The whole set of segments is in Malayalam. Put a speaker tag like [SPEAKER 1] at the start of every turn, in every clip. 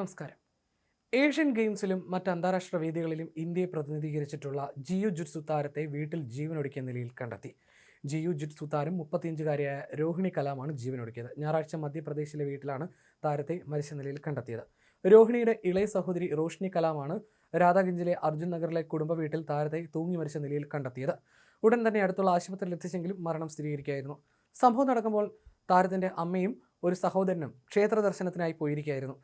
[SPEAKER 1] നമസ്കാരം. ഏഷ്യൻ ഗെയിംസിലും മറ്റ് അന്താരാഷ്ട്ര വേദികളിലും ഇന്ത്യയെ പ്രതിനിധീകരിച്ചിട്ടുള്ള ജിയു ജുറ്റ്സു താരത്തെ വീട്ടിൽ ജീവനൊടുക്കിയ നിലയിൽ കണ്ടെത്തി. ജിയു ജുറ്റ്സു താരം മുപ്പത്തിയഞ്ചുകാരിയായ രോഹിണി കലാമാണ് ജീവനൊടുക്കിയത്. ഞായറാഴ്ച മധ്യപ്രദേശിലെ വീട്ടിലാണ് താരത്തെ മരിച്ച നിലയിൽ കണ്ടെത്തിയത്. രോഹിണിയുടെ ഇളയ സഹോദരി റോഷ്നി കലാമാണ് രാധാഗഞ്ചിലെ അർജുൻ നഗറിലെ കുടുംബ വീട്ടിൽ താരത്തെ തൂങ്ങി മരിച്ച നിലയിൽ കണ്ടെത്തിയത്. ഉടൻ തന്നെ അടുത്തുള്ള ആശുപത്രിയിൽ എത്തിച്ചെങ്കിലും മരണം സ്ഥിരീകരിക്കുകയായിരുന്നു. സംഭവം നടക്കുമ്പോൾ താരത്തിന്റെ അമ്മയും ഒരു സഹോദരനും ക്ഷേത്ര ദർശനത്തിനായി പോയിരിക്കുകയായിരുന്നു.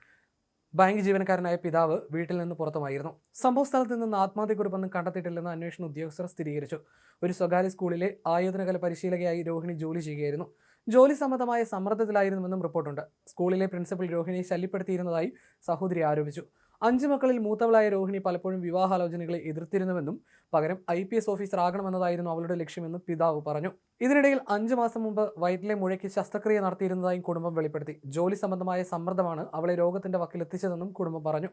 [SPEAKER 1] ബാങ്ക് ജീവനക്കാരനായ പിതാവ് വീട്ടിൽ നിന്ന് പുറത്തുമായിരുന്നു. സംഭവ സ്ഥലത്ത് നിന്ന് ആത്മഹത്യക്കുറിപ്പൊന്നും കണ്ടെത്തിയിട്ടില്ലെന്ന് അന്വേഷണ ഉദ്യോഗസ്ഥർ സ്ഥിരീകരിച്ചു. ഒരു സ്വകാര്യ സ്കൂളിലെ ആയോധനകല പരിശീലകയായി രോഹിണി ജോലി ചെയ്യുകയായിരുന്നു. ജോലി സംബന്ധമായ സമ്മർദ്ദത്തിലായിരുന്നുവെന്നും റിപ്പോർട്ടുണ്ട്. സ്കൂളിലെ പ്രിൻസിപ്പൽ രോഹിണിയെ ശല്യപ്പെടുത്തിയിരുന്നതായി സഹോദരി ആരോപിച്ചു. അഞ്ചു മക്കളിൽ മൂത്തവളായ രോഹിണി പലപ്പോഴും വിവാഹാലോചനകളെ എതിർത്തിരുന്നുവെന്നും പകരം ഐ പി എസ് ഓഫീസർ ആകണമെന്നതായിരുന്നു അവളുടെ ലക്ഷ്യമെന്നും പിതാവ് പറഞ്ഞു. ഇതിനിടയിൽ അഞ്ച് മാസം മുമ്പ് വയറ്റിലെ മുഴയ്ക്ക് ശസ്ത്രക്രിയ നടത്തിയിരുന്നതായും കുടുംബം വെളിപ്പെടുത്തി. ജോലി സംബന്ധമായ സമ്മർദ്ദമാണ് അവളെ രോഗത്തിന്റെ വക്കിലെത്തിച്ചതെന്നും കുടുംബം പറഞ്ഞു.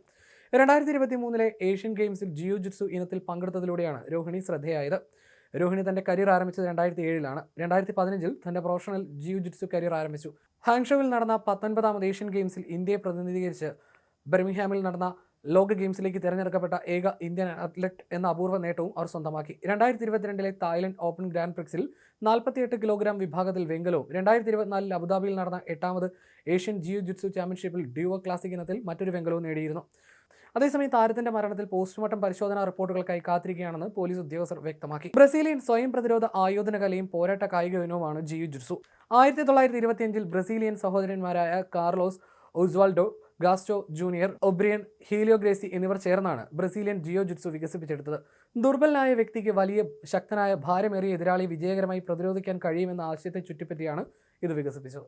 [SPEAKER 1] രണ്ടായിരത്തി ഇരുപത്തി മൂന്നിലെ ഏഷ്യൻ ഗെയിംസിൽ ജിയോ ജുറ്റ്സു ഇനത്തിൽ പങ്കെടുത്തതിലൂടെയാണ് രോഹിണി ശ്രദ്ധയായത്. രോഹിണി തന്റെ കരിയർ ആരംഭിച്ചത് രണ്ടായിരത്തി ഏഴിലാണ് രണ്ടായിരത്തി പതിനഞ്ചിൽ തന്റെ പ്രൊഫഷണൽ ജിയോ ജിറ്റ്സു കരിയർ ആരംഭിച്ചു. ഹാങ്ഷോവിൽ നടന്ന പത്തൊൻപതാമത് ഏഷ്യൻ ഗെയിംസിൽ ഇന്ത്യയെ പ്രതിനിധീകരിച്ച് ബർമിംഗ്ഹാമിൽ നടന്ന ലോക ഗെയിംസിലേക്ക് തിരഞ്ഞെടുക്കപ്പെട്ട ഏക ഇന്ത്യൻ അത്ലറ്റ് എന്ന അപൂർവ നേട്ടവും അവർ സ്വന്തമാക്കി. രണ്ടായിരത്തി ഇരുപത്തിരണ്ടിലെ തായ്ലൻഡ് ഓപ്പൺ ഗ്രാൻഡ് പ്രിക്സിൽ നാൽപ്പത്തിയെട്ട് കിലോഗ്രാം വിഭാഗത്തിൽ വെങ്കലവും രണ്ടായിരത്തി ഇരുപത്തിനാലിൽ അബുദാബിയിൽ നടന്ന എട്ടാമത് ഏഷ്യൻ ജിയോ ജിത്സു ചാമ്പ്യൻഷിപ്പിൽ ഡ്യൂവോ ക്ലാസിക് ഇനത്തിൽ മറ്റൊരു വെങ്കലവും നേടിയിരുന്നു. അതേസമയം താരത്തിന്റെ മരണത്തിൽ പോസ്റ്റ്മോർട്ടം പരിശോധനാ റിപ്പോർട്ടുകൾക്കായി കാത്തിരിക്കുകയാണെന്ന് പോലീസ് ഉദ്യോഗസ്ഥർ വ്യക്തമാക്കി. ബ്രസീലിയൻ സ്വയം പ്രതിരോധ ആയോധന കലയും പോരാട്ട കായിക ഇനവുമാണ് ജിയു ജിത്സു ആയിരത്തി തൊള്ളായിരത്തി ഇരുപത്തിയഞ്ചിൽ ബ്രസീലിയൻ സഹോദരന്മാരായ Carlos Oswaldo Gastao junior O'Brien Helio Gracie എന്നിവർ ചേർന്നാണ് ബ്രസീലിയൻ ജിയോ ജുറ്റ്സു വികസിപ്പിച്ചെടുത്തത്. ദുർബലനായ വ്യക്തിക്ക് വലിയ ശക്തനായ ഭാരമേറിയ എതിരാളി വിജയകരമായി പ്രതിരോധിക്കാൻ കഴിയുമെന്ന ആശയത്തെ ചുറ്റിപ്പറ്റിയാണ് ഇത് വികസിപ്പിച്ചത്.